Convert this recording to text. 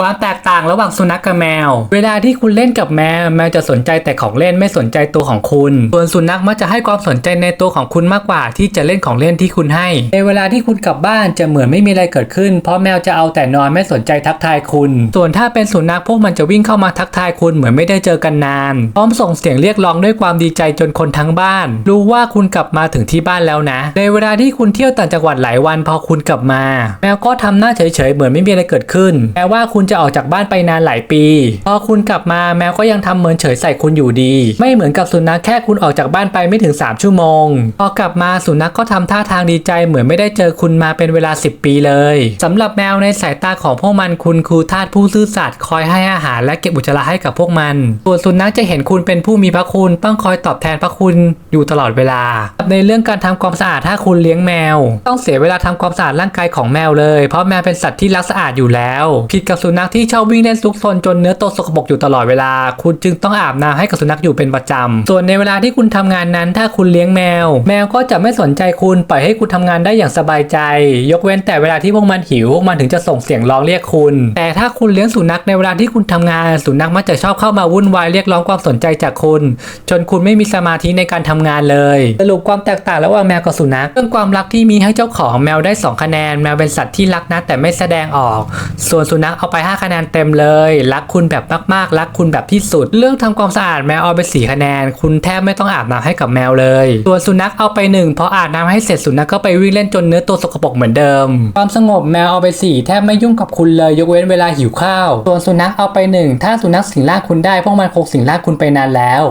ความแตกต่างระหว่างสุนัขกับแมว เวลาที่คุณเล่นกับแมว แมวจะสนใจแต่ของเล่นไม่สนใจตัวของคุณ ส่วนสุนัขมักจะให้ความสนใจในตัวของคุณมากกว่า ที่จะเล่นของเล่นที่คุณให้ ในเวลาที่คุณกลับบ้านจะเหมือนไม่มีอะไรเกิดขึ้น เพราะแมวจะเอาแต่นอนไม่สนใจทักทายคุณ ส่วนถ้าเป็นสุนัขพวกมันจะวิ่งเข้ามาทักทายคุณเหมือนไม่ได้เจอกันนาน พร้อมส่งเสียงเรียกร้องด้วยความดีใจจนคนทั้งบ้าน รู้ว่าคุณกลับมาถึงที่บ้านแล้วนะ ในเวลาที่คุณเที่ยวต่างจังหวัดหลายวันพอคุณกลับมา แมวก็ทำหน้าเฉยๆเหมือนไม่มีอะไรเกิดขึ้นแม้ว่าคุณจะออกจากบ้านไปนานหลายปี พอคุณกลับมาแมวก็ยังทำเหมือนเฉยใส่คุณอยู่ดี ไม่เหมือนกับสุนัขแค่คุณออกจากบ้านไปไม่ถึง 3 ชั่วโมง พอกลับมาสุนัขก็ทำท่าทางดีใจเหมือนไม่ได้เจอคุณมาเป็นเวลา 10 ปีเลยสำหรับแมวในสายตาของพวกมันคุณคือทาสผู้ซื่อสัตย์คอยให้อาหารและเก็บอุจจาระให้กับพวกมันส่วนสุนัขจะเห็นคุณเป็นผู้มีพระคุณต้องคอยตอบแทนพระคุณอยู่ตลอดเวลา ในเรื่องการทำความสะอาดถ้าคุณเลี้ยงแมว ต้องเสียเวลาทำความสะอาดร่างกายของแมวเลย เพราะแมวเป็นสัตว์ที่รักสะอาดอยู่แล้วผิดกับสุนัขที่ชอบวิ่งเล่นซุกซนจนเนื้อตัวสกปรกอยู่ตลอดเวลา คุณจึงต้องอาบน้ำให้กับสุนัขอยู่เป็นประจำ ส่วนในเวลาที่คุณทำงานนั้น ถ้าคุณเลี้ยงแมว แมวก็จะไม่สนใจคุณปล่อยให้คุณทำงานได้อย่างสบายใจ ยกเว้นแต่เวลาที่พวกมันหิวพวกมันถึงจะส่งเสียงร้องเรียกคุณ แต่ถ้าคุณเลี้ยงสุนัขในเวลาที่คุณทำงาน สุนัขมักจะชอบเข้ามาวุ่นวายเรียกร้องความสนใจจากคุณ จนคุณไม่มีสมาธิในการทำงานเลยสรุปความแตกต่างระหว่างแมวกับสุนัขเรื่องความรักที่มีให้เจ้าของแมวได้ 2 คะแนนแมวเป็นสัตว์ที่รักนะแต่ไม่แสดงออก ส่วนสุนัขเอาไป5 คะแนนเต็มเลย รักคุณแบบมากๆ รักคุณแบบที่สุด เรื่องทำความสะอาดแมวเอาไป 4 คะแนน คุณแทบไม่ต้องอาบน้ำให้กับแมวเลย ส่วนสุนัขเอาไป 1 เพราะอาบน้ำให้เสร็จสุนัขก็ไปวิ่งเล่นจนเนื้อตัวสกปรกเหมือนเดิม ความสงบแมวเอาไป 4 แทบไม่ยุ่งกับคุณเลย ยกเว้นเวลาหิวข้าว ส่วนสุนัขเอาไป 1 ถ้าสุนัขสิงร่างคุณได้พวกมันคงสิงร่างคุณไปนานแล้ว